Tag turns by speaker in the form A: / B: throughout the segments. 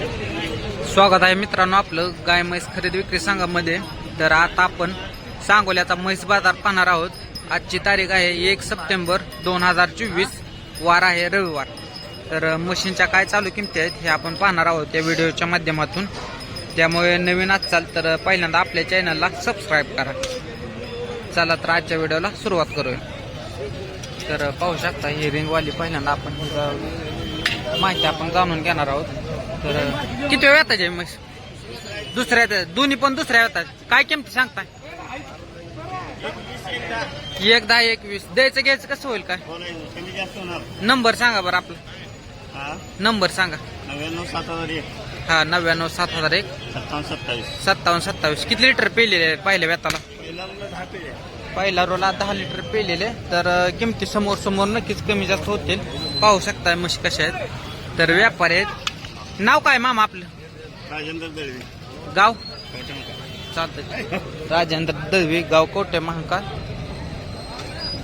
A: स्वागत आहे मित्रांनो आपलं गाय म्हैस खरेदी विक्री संघामध्ये. तर आता आपण सांगोल्याचा म्हैस बाजार पाहणार आहोत. आजची तारीख आहे एक सप्टेंबर दोन हजार चोवीस. वार आहे रविवार. तर मशीनच्या काय चालू किमती आहेत हे आपण पाहणार आहोत या व्हिडिओच्या माध्यमातून. त्यामुळे नवीन असाल तर पहिल्यांदा आपल्या चॅनलला सबस्क्राईब करा. चला तर आजच्या व्हिडिओला सुरुवात करूया. तर पाहू शकता ही रिंगवाली पहिल्यांदा आपण माहिती आपण जाणून घेणार आहोत. तर किती वेळ येतात म्हैस? दुसऱ्या दोन्ही पण दुसऱ्या येतात. काय किमती सांगताय? एक दहा एकवीस द्यायचं घ्यायचं कसं होईल काय? नंबर सांगा बरं आपला. नंबर सांगा.
B: नव्याण्णव सात हजार एक
A: हा नव्याण्णव सात हजार एक.
B: सत्तावन्न सत्तावीस.
A: सत्तावन्न सत्तावीस किती लिटर पेलेले आहे पहिल्या व्यताला?
B: पहिला
A: रोला दहा लिटर पेलेले. तर किमती समोर समोर नक्कीच कमी जास्त होतील. पाहू शकताय म्हशी कशा आहेत. तर व्यापारी आहेत. नाव काय मामा आपलं?
B: राजेंद्र दळवी.
A: गाव. चालतंय. राजेंद्र दळवी गाव कोटे महाकाळ?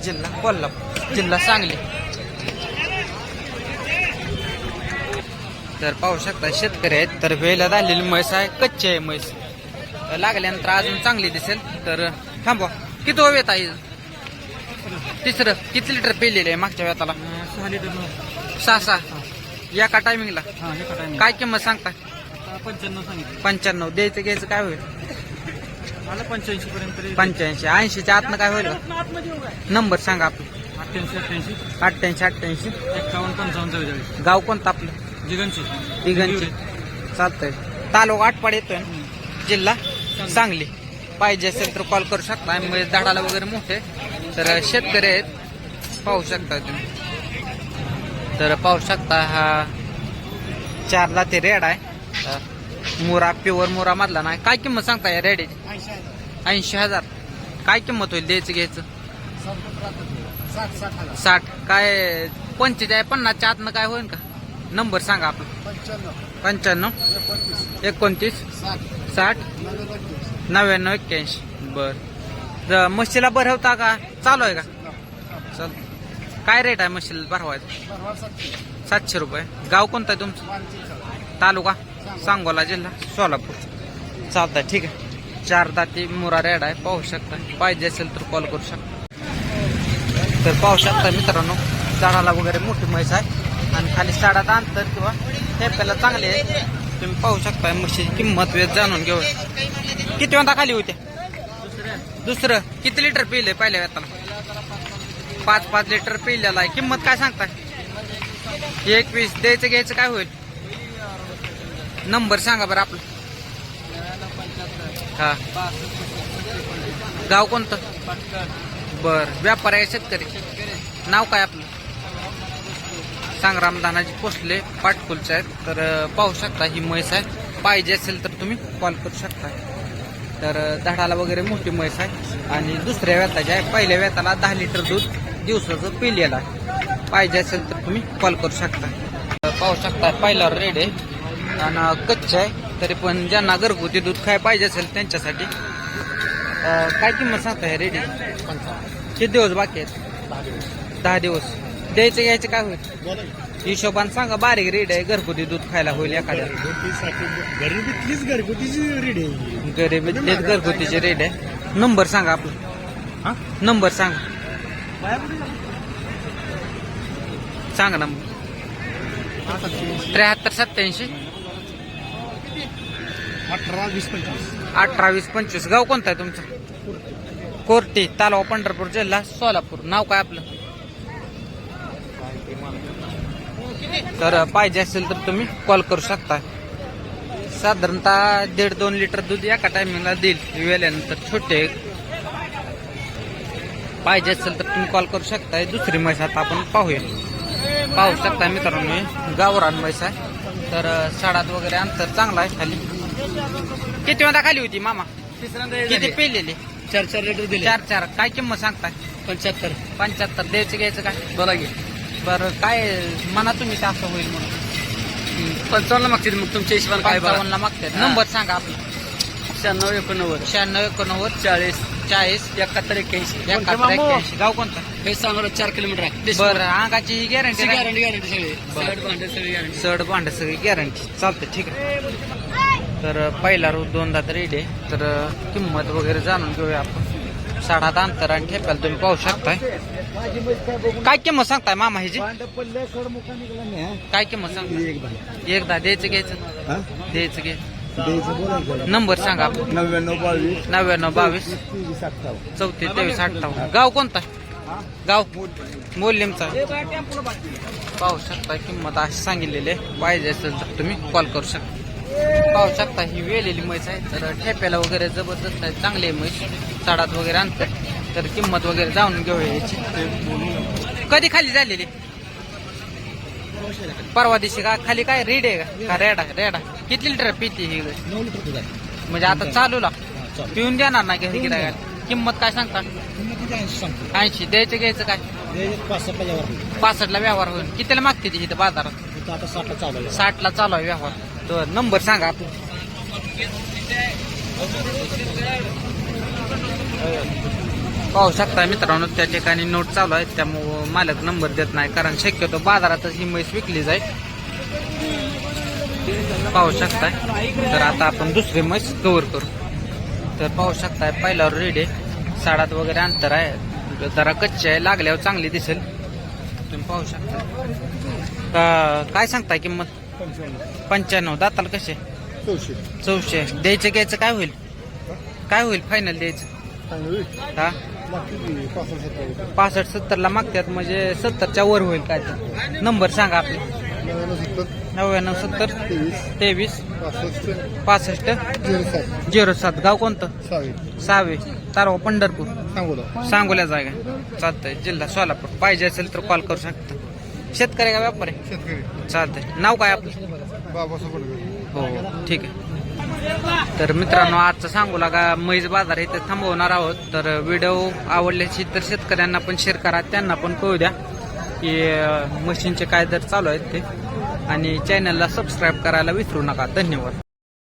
A: जिल्हा कोल्हापूर. जिल्हा सांगली. तर पाहू शकता शेतकरी आहेत तर वेळेला झालेली म्हैस आहे कच्ची आहे म्हैस. तर लागल्यानंतर अजून चांगली दिसेल. तर थांबवा. किती वेळ येत आहे तिसरं. किती लिटर पेलेलं आहे मागच्या वेताला?
B: सहा लिटर.
A: सहा सहा. एका टायमिंगला
B: हा एका टायमिंग
A: काय किंमत सांगता?
B: पंच्याण्णव सांगितलं.
A: पंच्याण्णव. द्यायचं घ्यायचं काय होईल?
B: मला पंच्याऐंशी पर्यंत
A: पंच्याऐंशी. ऐंशीच्या आतनं काय होईल? का? नंबर सांगा आपलं.
B: अठ्ठ्याऐंशी अठ्ठ्याऐंशी.
A: अठ्ठ्याऐंशी अठ्ठ्याऐंशी.
B: एक्कावन्न पंचावन्न चव्वेचाळीस.
A: गाव कोणतं आपलं?
B: जिगनशी
A: दिगंची चालतंय. तालुका आटपाड येतोय. ना? जिल्हा सांगली. पाहिजे असेल तर कॉल करू शकता. आणि म्हणजे झाडाला वगैरे मोठे. तर शेतकरी आहेत. पाहू शकता तुम्ही. तर पाहू शकता हा चारला ते रेड आहे. अ, मुरा प्युअर मुरा मधला नाही. काय किंमत सांगता या रेडीची? ऐंशी हजार. काय किंमत होईल द्यायचं घ्यायचं?
B: साठ.
A: काय पंचेचाळीस पन्नासच्या आतनं काय होईल का? नंबर सांगा आपला
B: पंच्याण्णव.
A: एकोणतीस.
B: साठ.
A: साठ नव्याण्णव एक्क्याऐंशी. बर. म्हशीला बरं होता का? चालू आहे का? चल. काय रेट आहे म्हशीला भरवायचं? सातशे रुपये. गाव कोणतं आहे तुमचं? तालुका? सांगोला जिल्हा सोलापूर. चालतंय ठीक आहे. चार दाती मुरा रेड आहे. पाहू शकता. पाहिजे असेल तर कॉल करू शकता. तर पाहू शकता मित्रांनो झाडाला वगैरे मोठी म्हैस आहे. आणि खाली साडात अंतर किंवा ठेप्याला चांगले आहे. तुम्ही पाहू शकता म्हशीची किंमत वेळ जाणून घेऊ किती वाजता खाली होते दुसरं. किती लिटर पिले पहिल्या वेताला? पाच पाच लिटर पिलेला आहे. किंमत काय सांगताय? एकवीस द्यायचं घ्यायचं काय होईल? नंबर सांगा बरं आपलं. हा. गाव कोणतं? बर व्यापार आहे शेतकरी. नाव काय आपलं? संग्राम दानाजी पाटकुलचे आहेत. तर पाहू शकता ही म्हैस आहे. पाहिजे असेल तर तुम्ही कॉल करू शकता. तर धडाला झाडाला वगैरे मोठी म्हैस आहे. आणि दुसऱ्या व्यताची आहे. पहिल्या वेताला दहा लिटर दूध. दिवसाचं पिलेलं आहे. पाहिजे असेल तर तुम्ही कॉल करू शकता. पाहू शकता पहिल्यावर रेड आहे. आणि कच्च आहे. तरी पण ज्यांना घरगुती दूध काय पाहिजे असेल त्यांच्यासाठी काय किंमत सांगता हे रेडी किती दिवस बाकी आहेत? दहा दिवस. द्यायचं घ्यायचं काय होईल? हिशोबान सांगा बारीक रेड आहे घरगुती दूध खायला होईल एखाद्या.
B: घरगुतीच घरगुतीची रेडी आहे.
A: घरगुतीचे रेट आहे. नंबर सांगा आपला.
B: हा?
A: नंबर सांगा. सांगा नंबर त्र्याहत्तर सत्याऐंशी
B: अठरा वीस पंचवीस.
A: अठरा वीस पंचवीस. गाव कोणतं आहे तुमचं? कोर्टी तालुका पंढरपूर जिल्हा सोलापूर. नाव काय आपलं? तर पाहिजे असेल तर तुम्ही कॉल करू शकता. साधारणतः दीड दोन लिटर दूध एका टायमिंगला देईल. वेल्यानंतर छोटे पाहिजे असेल तर तुम्ही कॉल करू शकता दुसरी म्हैस आता आपण पाहूया. पाहू शकता मित्रांनो गावरान म्हैस आहे. तर साडात वगैरे अंतर चांगलं आहे खाली. किती वेळा खाली होती मामा? किती पेलेली
B: चार चार लिटर दिले.
A: चार चार. काय किंमत सांगताय?
B: पंच्याहत्तर.
A: पंच्याहत्तर. द्यायचं घ्यायचं काय?
B: बोला की.
A: बरं काय म्हणा तुम्ही असं होईल म्हणून.
B: पंचावन्न मागतील मग तुमच्या हिशोबाने काय
A: पंचावन्नला मागतात नंबर सांगा आपला.
B: शहाण्णव एकोणनव्वद.
A: शहाण्णव एकोणनव्वद.
B: चाळीस.
A: चाळीस.
B: एकाहत्तर एक्क्याऐंशी.
A: एकाहत्तर एक्क्याऐंशी. गाव कोणतं?
B: हे सांगणार चार किलोमीटर आहे.
A: बरं अंगाची ही गॅरंटी
B: गॅरंटी गॅरंटी सगळी. सगळी भांडे सगळी गॅरंटी
A: सड भांड सगळी गॅरंटी चालतं ठीक आहे. तर पहिला रोज दोनदा तर रेडी आहे. तर किंमत वगैरे जाणून घेऊया आपण. साडा अंतर आणि ठेप्याला तुम्ही पाहू शकताय. काय किंमत सांगताय मामा ह्याची काय किंमत सांगताय? एकदा द्यायचं घ्यायचं. द्यायचं घे नंबर सांगा.
C: नव्याण्णव बावीस.
A: नव्याण्णव बावीस. चौतीस तेवीस अठ्ठावन्न. गाव कोणता? गाव. मोल्यमचा पाहू शकता किंमत अशी सांगितलेली आहे. पाहिजे असेल तर तुम्ही कॉल करू शकता. पाहू शकता ही वेलेली म्हैस आहे. तर ठेप्याला वगैरे जबरदस्त आहे. चांगली आहे म्हैस. साडात वगैरे आणतात तर किंमत वगैरे जाणून घेऊया याची. कधी खाली झालेली? परवा दिवशी का? खाली काय? रेड आहे का? का रेडा रेडा किती लिटर पिती ही? गाय?
B: नऊ लिटर दूध आहे.
A: म्हणजे आता चालूला.
B: चालू.
A: पिऊन देणार नाही का गिरायला किंमत काय सांगता?
B: किंमत किती ऐंशी सांगतो.
A: ऐंशी. द्यायचं घ्यायचं काय?
B: हे पाच सहा यावर
A: पासष्टला व्यवहार होईल. कितीला मागते ती इथं बाजारात?
B: इथं आता साठला चालू आहे.
A: साठला चालू आहे व्यवहार. तर नंबर सांगा आपण. पाहू शकता मित्रांनो त्या ठिकाणी नोट चालू आहे. त्यामुळं मालक नंबर देत नाही. कारण शक्यतो बाजारातच ही म्हैस विकली जाईल. पाहू शकताय. तर आता आपण दुसरी म्हैस कव्हर करू. तर पाहू शकताय पहिल्यावर रेडी आहे. साडात वगैरे अंतर आहे. जरा कच्ची आहे. लागल्यावर चांगली दिसेल. तुम्ही पाहू शकता. का- काय सांगताय किंमत? पंच्याण्णव. दाताल कसे
C: चौशे
A: चौशे. द्यायचं घ्यायचं काय होईल? काय होईल? फायनल द्यायचं? हा?
C: पासष्ट सत्तर
A: पासष्ट सत्तरला मागतात म्हणजे सत्तरच्या वर होईल काय तर नंबर सांगा आपले.
C: नव्याण्णव सत्तर तेवीस पासष्ट झिरो सात.
A: गाव कोणतं?
C: सहावी
A: सहावे तारवा पंढरपूर.
C: सांगोला.
A: सांगोल्या जागा. चालतंय. जिल्हा सोलापूर. पाहिजे असेल तर कॉल करू शकता. शेतकरी का व्यापारी?
C: शेतकरी.
A: चालतंय. नाव काय आपलं? हो हो. ठीक आहे. तर मित्रांनो आजचा सांगू लागा मैज बाजार इथे थांबवणार आहोत. तर व्हिडिओ आवडल्याची तर शेतकऱ्यांना पण शेअर करा त्यांना पण कळू द्या की मशीनचे काय दर चालू आहेत ते. आणि चॅनलला सबस्क्राईब करायला विसरू नका. धन्यवाद.